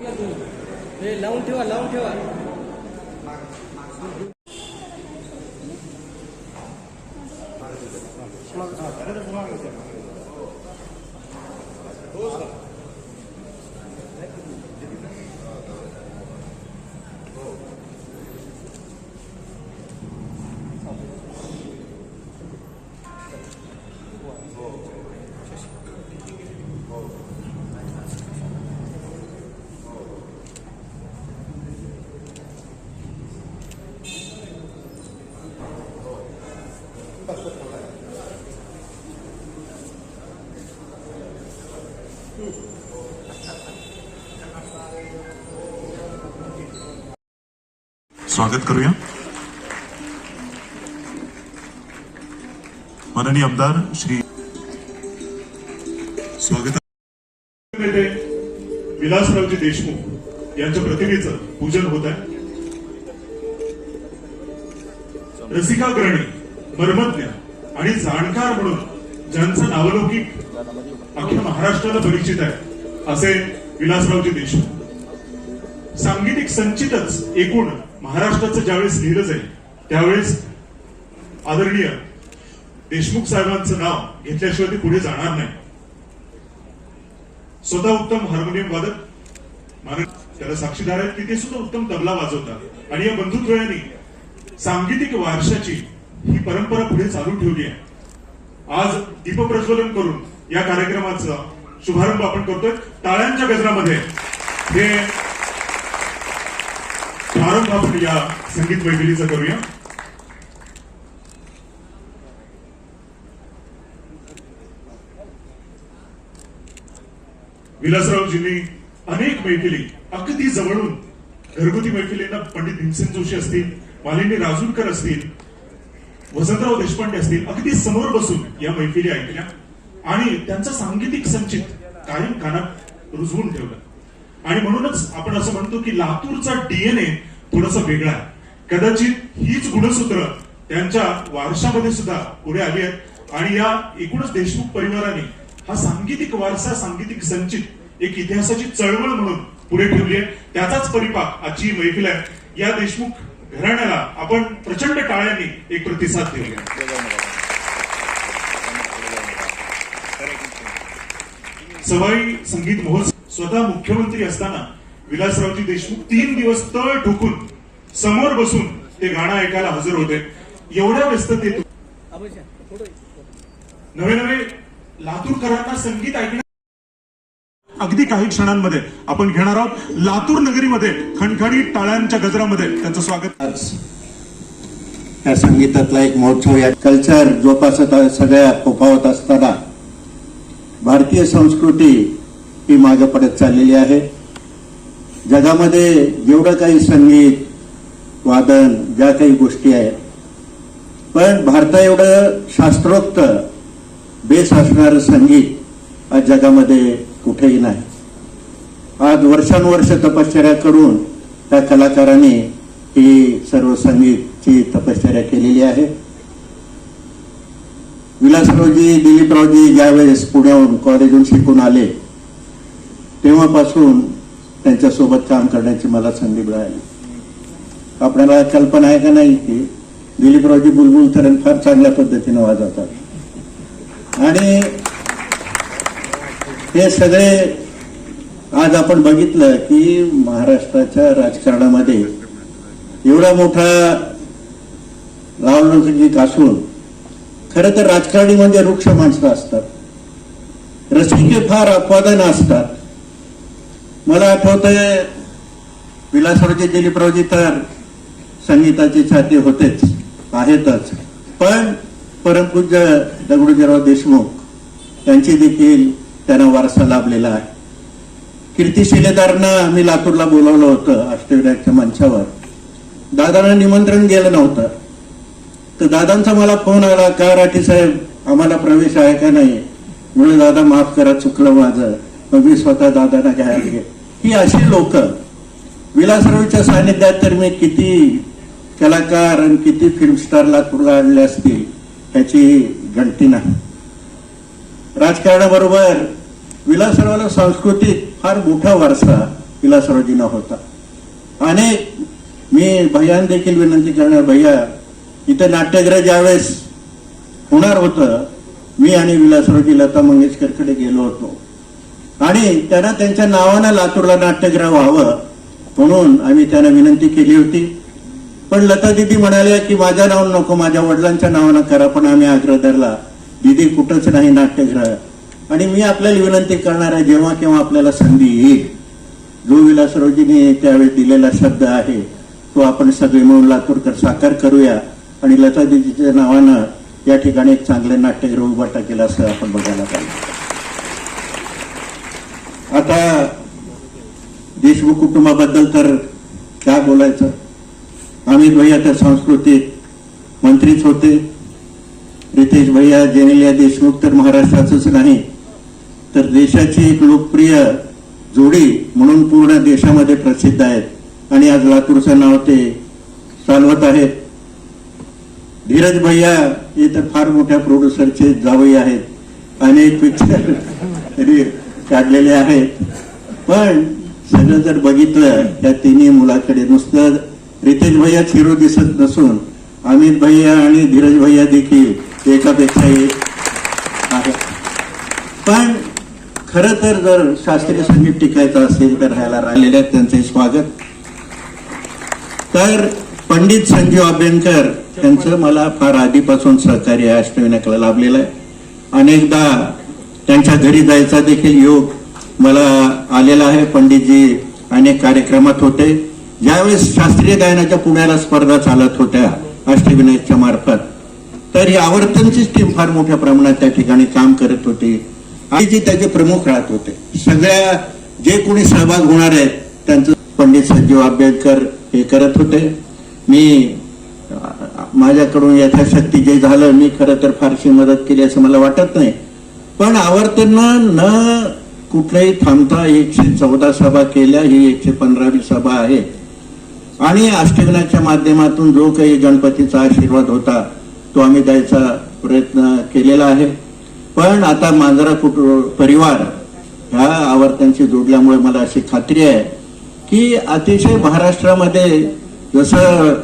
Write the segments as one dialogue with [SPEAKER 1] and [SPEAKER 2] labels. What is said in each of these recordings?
[SPEAKER 1] हे लावून ठेवा लावून ठेवा.
[SPEAKER 2] स्वागत करूया. माननीय आमदार श्री स्वागत
[SPEAKER 3] नेते विलासरावजी देशमुख यांच्या प्रतिमेचं पूजन होत आहे. रसिकाग्रणी मर्मज्ञ आणि जाणकार म्हणून ज्यांचं नावलौकिक अख्ख्या महाराष्ट्राला परिचित आहे असे विलासरावजी देशमुख. सांगीतिक संचितच एकूण महाराष्ट्राचं ज्यावेळेस लिहिलं जाईल त्यावेळेस आदरणीय देशमुख साहेबांचं नाव घेतल्याशिवाय ते पुढे जाणार नाही. स्वतः उत्तम हार्मोनियम वादक त्याला साक्षीदार आहेत की ते सुद्धा उत्तम तबला वाजवतात. आणि या बंधुत्वयाने सांगीतिक वारशाची ही परंपरा पुढे चालू ठेवली आहे. आज दीपप्रज्वलन करून या कार्यक्रमाचा शुभारंभ आपण करतोय. टाळ्यांच्या गजरामध्ये हे प्रारंभ आपण या संगीत मैफिलीचा करूया. विलासरावजींनी अनेक मैफिली अगदी जवळून घरगुती मैफिलींना पंडित भीमसेन जोशी असतील मालिनी राजूरकर असतील वसंतराव देशपांडे असतील अगदी समोर बसून या मैफिली ऐकल्या आणि त्यांचं सांगीतिक संचित कायम कानात रुजवून ठेवलं. आणि म्हणूनच आपण असं म्हणतो की लातूरचा डीएनए थोडासा वेगळा आहे. कदाचित हीच गुणसूत्र त्यांच्या वारशामध्ये सुद्धा पुढे आली आहेत. आणि या एकूणच देशमुख परिवाराने हा सांगीतिक वारसा सांगीतिक संचित एक इतिहासाची चळवळ म्हणून पुढे ठेवली आहे. त्याचाच परिपाक आजची मैफिल आहे. या देशमुख घराण्याला आपण प्रचंड टाळ्यांनी एक प्रतिसाद देऊया सवाई संगीत महोत्सव. स्वतः मुख्यमंत्री असताना विलासरावजी देशमुख तीन दिवस तळ ठोकून समोर बसून ते गाणं ऐकायला हजर होते. एवढ्या व्यस्ततेतून. नवे नवे लातूरकरांना संगीत ऐकण्या अगदी काही क्षणांमध्ये आपण घेणार आहोत लातूर नगरीमध्ये खणखणीत टाळ्यांच्या गजरामध्ये. त्यांचं स्वागत.
[SPEAKER 4] या संगीतातला एक महोत्सव या कल्चर जोपासत सगळ्या फोफावत असताना भारतीय संस्कृती ही मागे पडत चाललेली आहे. जगामध्ये जेवढं काही संगीत वादन ज्या काही गोष्टी आहेत. पण भारता एवढं शास्त्रोक्त बेस असणारं संगीत आज जगामध्ये कुठेही नाही. आज वर्षानुवर्ष तपश्चर्या करून त्या कलाकारांनी ही सर्व संगीतची तपश्चर्या केलेली आहे. विलासरावजी दिलीपरावजी ज्यावेळेस पुण्याहून कॉलेजहून शिकून आले तेव्हापासून त्यांच्यासोबत काम करण्याची मला संधी मिळाली. आपल्याला कल्पना आहे का नाही की दिलीपरावजी बुलबुल तरण फार चांगल्या पद्धतीने वाजवतात. आणि हे सगळे आज आपण बघितलं की महाराष्ट्राच्या राजकारणामध्ये एवढा मोठा लावणीक असून खरं तर राजकारणी म्हणजे वृक्ष माणसं असतात. रसिके फार अपवादन असतात. मला आठवतंय विलासरावजी दिलीपरावजी तर संगीताची छाती होतेच आहेतच. पण परमपूज्य दगडूजीराव देशमुख यांची देखील त्यांना वारसा लाभलेला आहे. कीर्ती शिलेदारांना आम्ही लातूरला बोलावलं होतं अष्टविनायकच्या मंचावर. दादांना निमंत्रण गेलं नव्हतं. तर दादांचा मला फोन आला का राठी साहेब आम्हाला प्रवेश आहे का नाही? म्हणून दादा माफ करा चुकलं माझं. मग मी स्वतः दादांना घ्यायला गेले. ही अशी लोक विलासरावच्या सानिध्यात तर मी किती कलाकार आणि किती फिल्म स्टार आणले असतील ह्याची गणती नाही. राजकारणाबरोबर विलासरावाला सांस्कृतिक फार मोठा वारसा विलासरावजींना होता. अनेक मी भैयान देखील विनंती करणार भैया इथं नाट्यगृह ज्यावेळेस होणार होतं मी आणि विलासरावजी लता मंगेशकरकडे गेलो होतो. आणि त्यांना त्यांच्या नावानं लातूरला नाट्यगृह व्हावं म्हणून आम्ही त्यांना विनंती केली होती. पण लता दिदी म्हणाल्या की माझ्या नावानं नको माझ्या वडिलांच्या नावानं करा पण आम्ही आग्रह धरला दिदी कुठंच नाही नाट्यगृह आणि मी आपल्याला विनंती करणार आहे जेव्हा केव्हा आपल्याला संधी येईल. जो विलासरावजीने त्यावेळी दिलेला शब्द आहे तो आपण सगळे मिळून लातूरकर साकार करूया. आणि लता दिदीच्या नावानं या ठिकाणी एक चांगले नाट्यगृह उभा टाकेल असं आपण बघायला पाहिजे. आता देशमुख कुटुंबाबद्दल तर काय बोलायचं? अमित भैया तर सांस्कृतिक मंत्रीच होते. रितेश भैया जेनेलिया देशमुख तर महाराष्ट्राचंच नाही. तर देशाची एक लोकप्रिय जोडी म्हणून पूर्ण देशामध्ये प्रसिद्ध आहेत. आणि आज लातूरचं नाव ते चालवत आहेत. धीरज भैया हे तर फार मोठ्या प्रोड्युसरचे जावई आहेत. अनेक पिक्चर काढलेले आहेत. पण सगळं जर बघितलं त्या तिन्ही मुलाकडे नुसतं रितेश भैया हिरो दिसत नसून अमित भैया आणि धीरज भैया देखील एकापेक्षा एक आहे पण खर तर जर शास्त्रीय संगीत टिकायचं असेल तर राहायला राहिलेल्या त्यांचे स्वागत. तर पंडित संजीव अभ्यंकर यांचं मला फार आधीपासून सहकार्य अष्टविनायकला लाभलेलं आहे. अनेकदा त्यांच्या घरी जायचा देखील योग मला आलेला आहे पंडितजी अनेक कार्यक्रमात होते. ज्यावेळेस शास्त्रीय गायनाच्या पुण्याला स्पर्धा चालत होत्या अष्टविनायकच्या मार्फत. तर ही आवर्तनचीच टीम फार मोठ्या प्रमाणात त्या ठिकाणी काम करत होती. आणि त्याचे प्रमुख राहत होते. सगळ्या जे कोणी सहभाग होणार आहेत त्यांचं पंडित संजीव आंबेडकर हे करत होते. मी माझ्याकडून यथाशक्ती जे झालं मी खरं तर फारशी मदत केली असं मला वाटत नाही. पण आवर्तन न कुठलंही थांबता एकशे चौदा सभा केल्या ही एकशे पंधरावी सभा आहे. आणि अष्टविनायकच्या माध्यमातून जो काही गणपतीचा आशीर्वाद होता तो आम्ही द्यायचा प्रयत्न केलेला आहे. पण आता मांजरा कुट परिवार ह्या आवर्त्यांशी जोडल्यामुळे मला अशी खात्री आहे की अतिशय महाराष्ट्रामध्ये जसं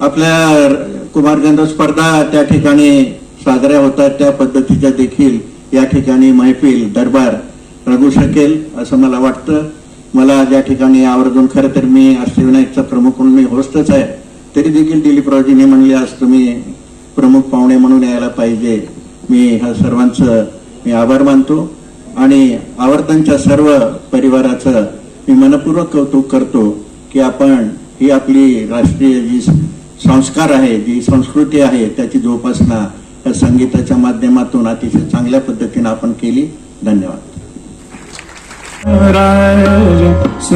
[SPEAKER 4] आपल्या कुमारगंध स्पर्धा त्या ठिकाणी साजऱ्या होतात त्या पद्धतीच्या देखील या ठिकाणी मैफिल दरबार रंगू शकेल असं मला वाटतं. मला ज्या ठिकाणी आवर्जून खरं तर मी अष्टविनायकचा प्रमुख म्हणून मी होस्टच आहे तरी देखील दिलीपरावजींनी म्हणले आज तुम्ही प्रमुख पाहुणे म्हणून यायला पाहिजे. मी ह्या सर्वांचं मी आभार मानतो आणि आवर्तनच्या सर्व परिवाराचं मी मनपूर्वक कौतुक करतो की आपण ही आपली राष्ट्रीय जी संस्कार आहे जी संस्कृती आहे त्याची जोपासना या संगीताच्या माध्यमातून अतिशय चांगल्या पद्धतीने आपण केली. धन्यवाद.
[SPEAKER 5] राज